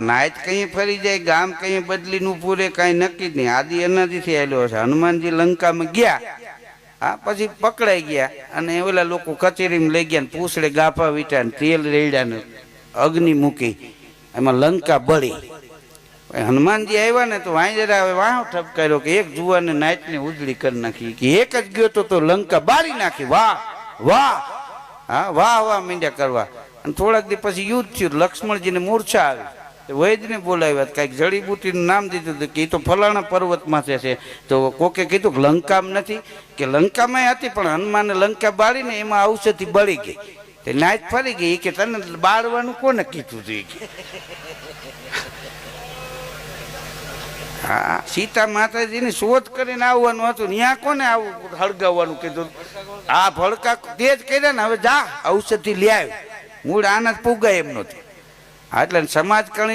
નાયત કઈ ફરી જાય, ગામ કઈ બદલી નું પૂરે કઈ નક્કી જ નહીં. આદિ એનાથી આવેલો છે હનુમાનજી લંકામાં ગયા. હા, પછી પકડાઈ ગયા અને ઓલા લોકો કચેરીમાં લઈ ગયા પૂછડે ગાફા વીટા તેલ રેડ્યા ને અગ્નિ મૂકી. એમાં લંકા બળી. હનુમાનજી આવ્યા ને તો વાંજરા હવે વાહ ઠપકાર્યો કે એક જુવાને નાયતને ઉજળી કરી નાખી. કે એક જ ગયો તો તો લંકા બાળી નાખી. વાહ વાહ. હા, વાહ વાહ મીંડ્યા કરવા. અને થોડાક દી પછી યુદ્ધ થયું. લક્ષ્મણજીને મૂર્છા આવી. વૈદને બોલાવ્યા, કાંઈક જડીબુટીનું નામ દીધું હતું કે એ તો ફલાણા પર્વતમાં છે. તો કોકે કીધું કે લંકામાં નથી, કે લંકામાં હતી, પણ હનુમાને લંકા બાળીને એમાં ઔષધિ બળી ગઈ. તે નાચ ફરી ગઈ કે તને બાળવાનું કોને કીધું હતું કે? હા, સીતા માતાજીની શોધ કરીને આવવાનું હતું ત્યાં કોને આવું હળગાવવાનું કીધું? આ ભડકા તે જ કર્યા ને, હવે જા, ઔષધિ લે મૂળ આના જ પુગાય એમ નહોતું એટલે સમાજ કણી